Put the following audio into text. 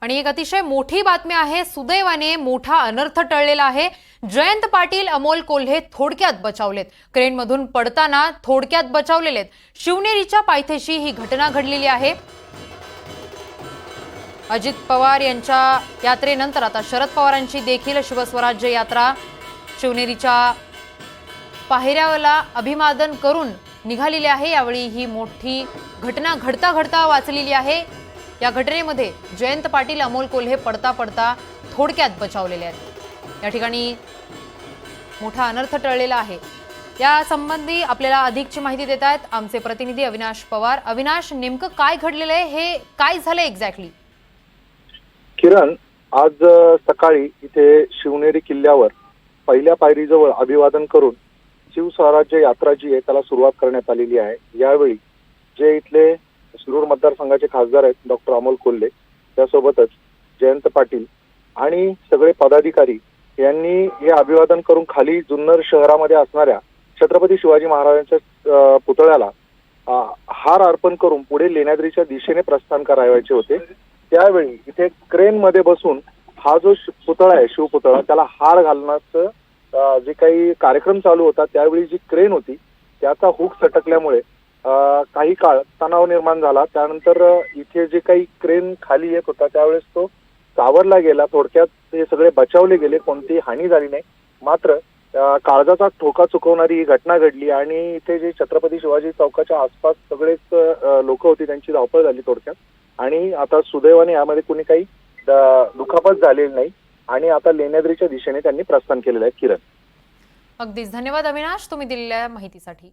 आणि एक अतिशय मोठी बातमी आहे सुदैवाने मोठा अनर्थ टळलेला आहे. जयंत पाटील अमोल कोल्हे थोडक्यात बचावलेत. क्रेनमधून पडताना थोडक्यात बचावलेले शिवनेरीच्या पायथ्याशी ही घटना घडलेली आहे. अजित पवार यांच्या यात्रेनंतर आता शरद पवारांची देखील शिवस्वराज्य यात्रा शिवनेरीच्या पायऱ्याला अभिवादन करून निघालेली आहे. यावेळी ही मोठी घटना घडता घडता वाचलेली आहे. या घटनेमध्ये जयंत पाटील अमोल कोल्हे पडता पडता थोडक्यात बचावलेले आहेत. या ठिकाणी मोठा अनर्थ टळलेला आहे. या संबंधी आपल्याला अधिकची माहिती देत आहेत आमचे प्रतिनिधी अविनाश पवार. अविनाश नेमकं काय घडलेलं आहे? हे काय झालं एक्झॅक्टली किरण आज सकाळी इथे शिवनेरी किल्ल्यावर पहिल्या पायरीजवळ अभिवादन करून शिवस्वराज्य यात्रा जी आहे त्याला सुरुवात करण्यात आलेली आहे. यावेळी जे इथले शिरूर मतदारसंघाचे खासदार आहेत डॉक्टर अमोल कोल्हे. त्यासोबतच जयंत पाटील आणि सगळे पदाधिकारी यांनी हे अभिवादन करून खाली जुन्नर शहरामध्ये असणाऱ्या छत्रपती शिवाजी महाराजांच्या पुतळ्याला हार अर्पण करून पुढे लेण्याद्रीच्या दिशेने प्रस्थान करायचे होते. त्यावेळी इथे क्रेन मध्ये बसून हा जो पुतळा आहे शिवपुतळा त्याला हार घालण्याचं जे काही कार्यक्रम चालू होता त्यावेळी जी क्रेन होती त्याचा हुक सटकल्यामुळे काही काळ तणाव निर्माण झाला. त्यानंतर इथे जे काही क्रेन खाली येत होता त्यावेळेस तो सावरला गेला. थोडक्यात ते सगळे बचावले गेले. कोणतीही हानी झाली नाही. मात्र काळजाचा ठोका चुकवणारी ही घटना घडली आणि इथे जे छत्रपती शिवाजी चौकाच्या आसपास सगळेच लोक होती त्यांची धावपळ झाली थोडक्यात. आणि आता सुदैवाने यामध्ये कुणी काही दुखापत झालेली नाही. आणि आता लेण्याद्रीच्या दिशेने त्यांनी प्रस्थान केलेलं आहे किरण. अगदीच. धन्यवाद अविनाश. तुम्ही दिलेल्या माहितीसाठी.